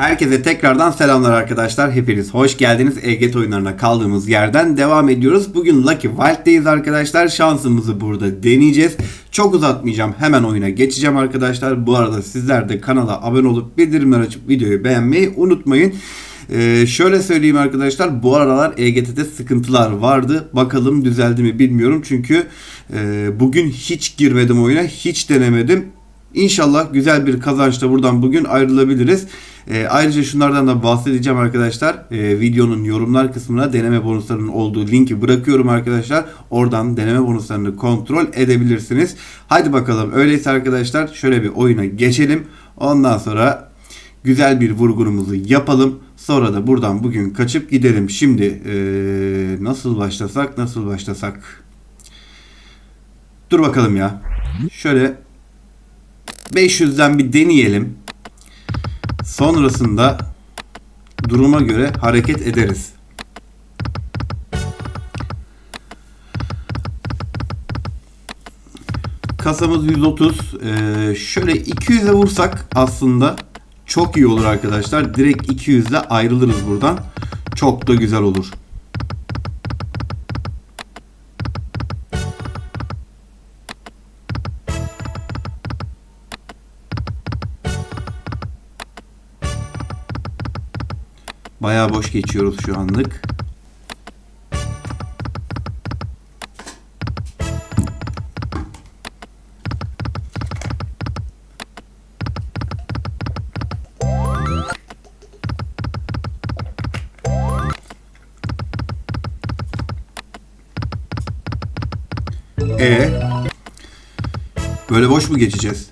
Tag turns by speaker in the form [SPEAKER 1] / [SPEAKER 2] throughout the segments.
[SPEAKER 1] Herkese tekrardan selamlar arkadaşlar. Hepiniz hoş geldiniz. EGT oyunlarına kaldığımız yerden devam ediyoruz. Bugün Lucky Wild'deyiz arkadaşlar. Şansımızı burada deneyeceğiz. Çok uzatmayacağım. Hemen oyuna geçeceğim arkadaşlar. Bu arada sizler de kanala abone olup bildirimler açıp videoyu beğenmeyi unutmayın. Ee, şöyle söyleyeyim arkadaşlar bu aralar EGT'de sıkıntılar vardı. Bakalım düzeldi mi bilmiyorum. Çünkü e, bugün hiç girmedim oyuna. Hiç denemedim. İnşallah güzel bir kazançla buradan bugün ayrılabiliriz. E, ayrıca şunlardan da bahsedeceğim arkadaşlar. E, videonun yorumlar kısmına deneme bonuslarının olduğu linki bırakıyorum arkadaşlar. Oradan deneme bonuslarını kontrol edebilirsiniz. Hadi bakalım öyleyse arkadaşlar şöyle bir oyuna geçelim. Ondan sonra güzel bir vurgunumuzu yapalım. Sonra da buradan bugün kaçıp gidelim. Şimdi e, nasıl başlasak nasıl başlasak. Dur bakalım ya. Şöyle 500'den bir deneyelim. Sonrasında duruma göre hareket ederiz. Kasamız 130. Ee, şöyle 200'e vursak aslında çok iyi olur arkadaşlar. Direkt 200 ile ayrılırız buradan. Çok da güzel olur. Bayağı boş geçiyoruz şu anlık. E böyle boş mu geçeceğiz?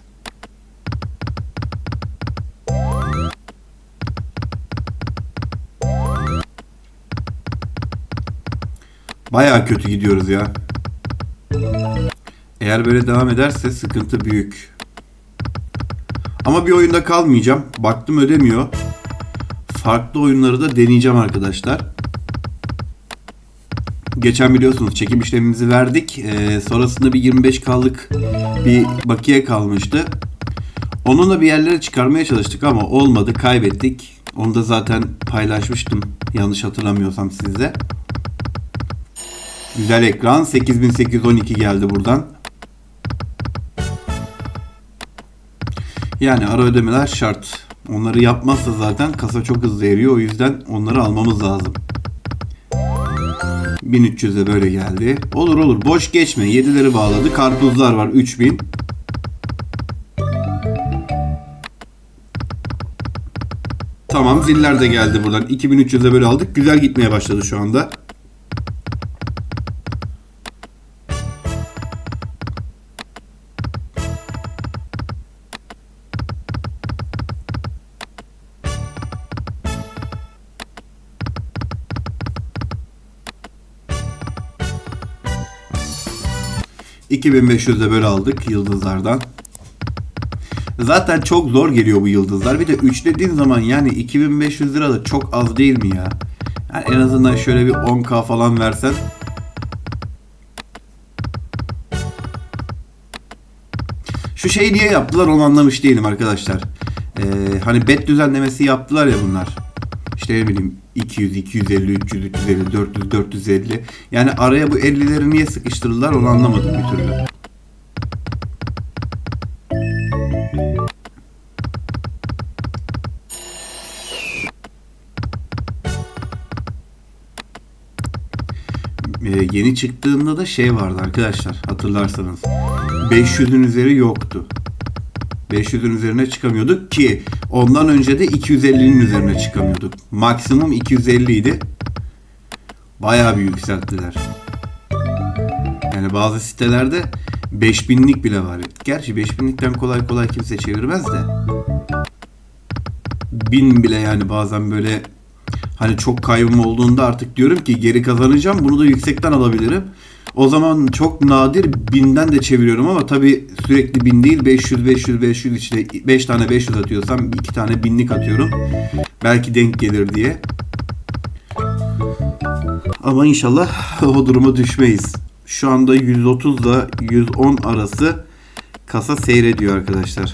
[SPEAKER 1] Baya kötü gidiyoruz ya. Eğer böyle devam ederse sıkıntı büyük. Ama bir oyunda kalmayacağım. Baktım ödemiyor. Farklı oyunları da deneyeceğim arkadaşlar. Geçen biliyorsunuz çekim işlemimizi verdik. Ee, sonrasında bir 25 kaldık bir bakiye kalmıştı. Onunla bir yerlere çıkarmaya çalıştık ama olmadı kaybettik. Onu da zaten paylaşmıştım yanlış hatırlamıyorsam sizde. Güzel ekran. 8812 geldi buradan. Yani ara ödemeler şart. Onları yapmazsa zaten kasa çok hızlı eriyor. O yüzden onları almamız lazım. 1300'e böyle geldi. Olur olur boş geçme. 7'leri bağladı. Karpuzlar var 3000. Tamam ziller de geldi buradan. 2300'e böyle aldık. Güzel gitmeye başladı şu anda. ...2500'de böyle aldık yıldızlardan. Zaten çok zor geliyor bu yıldızlar. Bir de üçlediğin zaman yani 2500 lira da çok az değil mi ya? Yani en azından şöyle bir 10k falan versen. Şu şeyi niye yaptılar onu anlamış değilim arkadaşlar. Ee, hani bet düzenlemesi yaptılar ya bunlar. İşte ne bileyim 200, 250, 300, 350, 400, 450. Yani araya bu 50'leri niye sıkıştırdılar onu anlamadım bir türlü. Ee, yeni çıktığında da şey vardı arkadaşlar hatırlarsanız. 500'ün üzeri yoktu. 500'ün üzerine çıkamıyorduk ki ondan önce de 250'nin üzerine çıkamıyorduk. Maksimum 250 idi. Bayağı bir yükselttiler. Yani bazı sitelerde 5000'lik bile var. Gerçi 5000'likten kolay kolay kimse çevirmez de. 1000 bile yani bazen böyle Hani çok kaybım olduğunda artık diyorum ki geri kazanacağım. Bunu da yüksekten alabilirim. O zaman çok nadir binden de çeviriyorum ama tabi sürekli bin değil 500 500 500 işte 5 tane 500 atıyorsam 2 tane binlik atıyorum. Belki denk gelir diye. Ama inşallah o duruma düşmeyiz. Şu anda 130 ile 110 arası kasa seyrediyor arkadaşlar.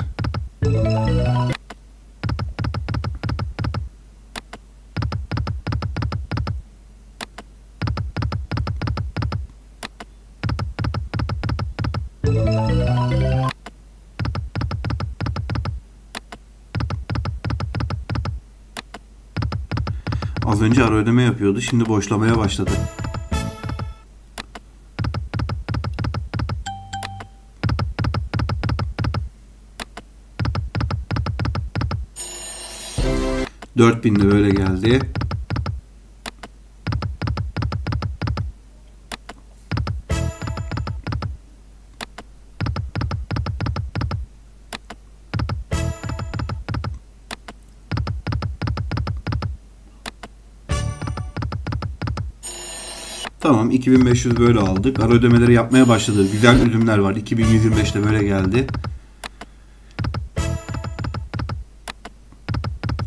[SPEAKER 1] Az önce ara ödeme yapıyordu. Şimdi boşlamaya başladı. Dört bin de böyle geldi. Tamam 2500 böyle aldık. Ara ödemeleri yapmaya başladı. Güzel ürünler var. 2125'te böyle geldi.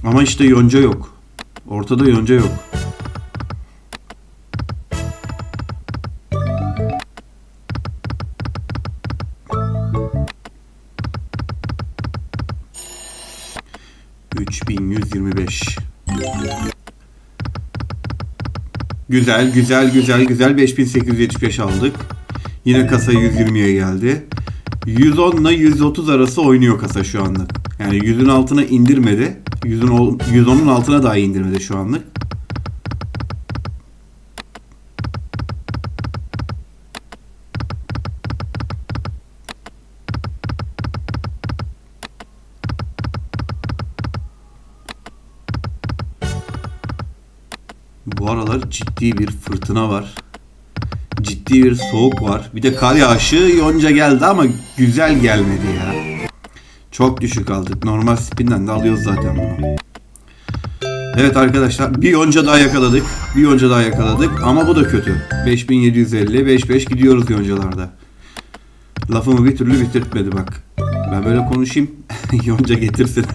[SPEAKER 1] Ama işte yonca yok. Ortada yonca yok. Üç bin yüz yirmi beş. Güzel, güzel, güzel, güzel. 5875 aldık. Yine kasa 120'ye geldi. 110 ile 130 arası oynuyor kasa şu anlık. Yani 100'ün altına indirmedi. 100'ün ol- 110'un altına dahi indirmedi şu anlık. Aralar ciddi bir fırtına var. Ciddi bir soğuk var. Bir de kar yağışı yonca geldi ama güzel gelmedi ya. Çok düşük aldık. Normal spinden de alıyoruz zaten bunu. Evet arkadaşlar bir yonca daha yakaladık. Bir yonca daha yakaladık ama bu da kötü. 5750 55 gidiyoruz yoncalarda. Lafımı bir türlü bitirtmedi bak. Ben böyle konuşayım. yonca getirsin.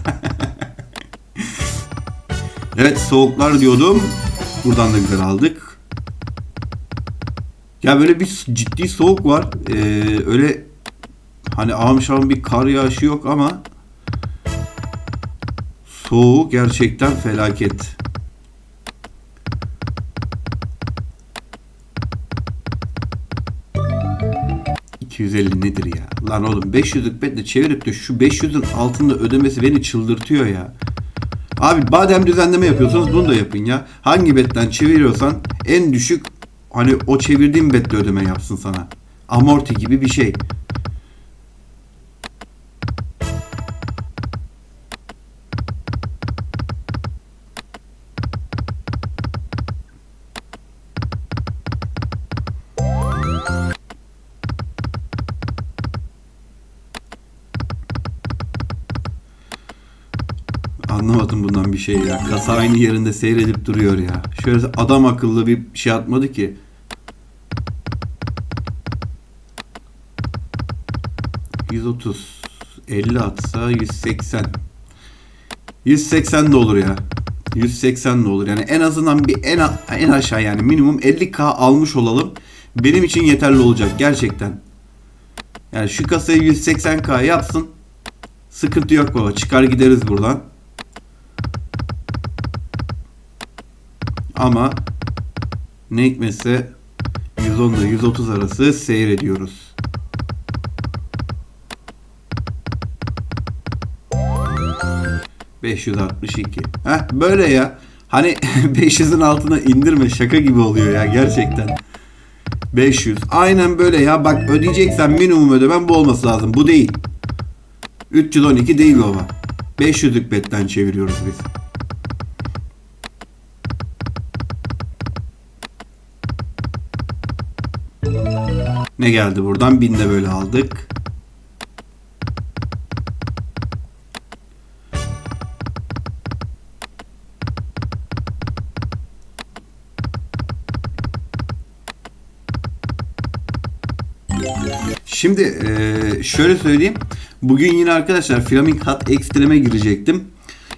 [SPEAKER 1] evet soğuklar diyordum. Buradan da güzel aldık. Ya böyle bir ciddi soğuk var. Ee, öyle hani ağam bir kar yağışı yok ama soğuk gerçekten felaket. ...250 nedir ya? Lan oğlum 500'lük betle çevirip de şu 500'ün altında ödemesi beni çıldırtıyor ya. Abi badem düzenleme yapıyorsanız bunu da yapın ya. Hangi betten çeviriyorsan en düşük hani o çevirdiğin betle ödeme yapsın sana. Amorti gibi bir şey. Anlamadım bundan bir şey ya. Kasa aynı yerinde seyredip duruyor ya. Şöyle adam akıllı bir şey atmadı ki. ...130... ...50 atsa 180... ...180 de olur ya. 180 de olur. Yani en azından bir en, en aşağı yani minimum 50k almış olalım. Benim için yeterli olacak gerçekten. Yani şu kasayı 180k yapsın. Sıkıntı yok baba. Çıkar gideriz buradan. Ama ne hikmetse 110 ile 130 arası seyrediyoruz. ...562. Heh böyle ya. Hani 500'ün altına indirme şaka gibi oluyor ya gerçekten. 500. Aynen böyle ya. Bak ödeyeceksen minimum ödemen bu olması lazım. Bu değil. 312 değil baba. 500'lük betten çeviriyoruz biz. Ne geldi buradan? Bin de böyle aldık. Şimdi eee, şöyle söyleyeyim. Bugün yine arkadaşlar Flaming Hot Extreme'e girecektim.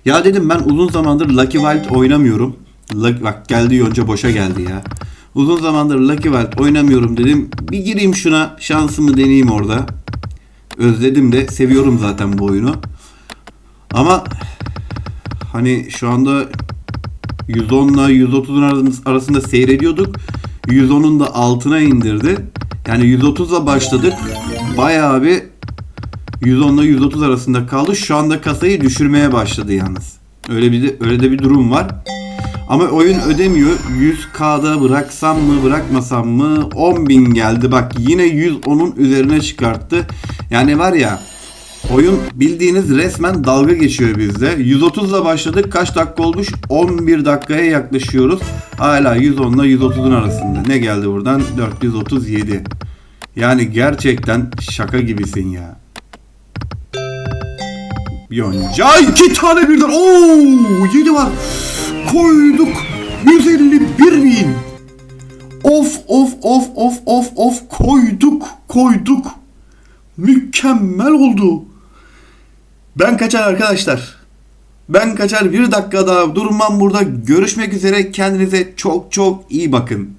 [SPEAKER 1] Ya dedim ben uzun zamandır Lucky Wild oynamıyorum. Bak geldi yonca boşa geldi ya. Uzun zamandır Lucky Wild oynamıyorum dedim. Bir gireyim şuna şansımı deneyeyim orada. Özledim de seviyorum zaten bu oyunu. Ama hani şu anda 110 ile 130'un arasında- seyrediyorduk. 110'un da altına indirdi. Yani 130'la başladık. Bayağı bir 110 ile 130 arasında kaldı. Şu anda kasayı düşürmeye başladı yalnız. Öyle bir de, öyle de bir durum var. Ama oyun ödemiyor. 100k'da bıraksam mı bırakmasam mı 10.000 geldi. Bak yine 110'un üzerine çıkarttı. Yani var ya oyun bildiğiniz resmen dalga geçiyor bizde. 130 ile başladık. Kaç dakika olmuş? 11 dakikaya yaklaşıyoruz. Hala 110 ile 130'un arasında. Ne geldi buradan? 437. Yani gerçekten şaka gibisin ya. Yonca iki tane birden. Oo, yedi var. Koyduk. 151 bin. Of of of of of of koyduk koyduk. Mükemmel oldu. Ben kaçar arkadaşlar. Ben kaçar bir dakika daha durmam burada. Görüşmek üzere. Kendinize çok çok iyi bakın.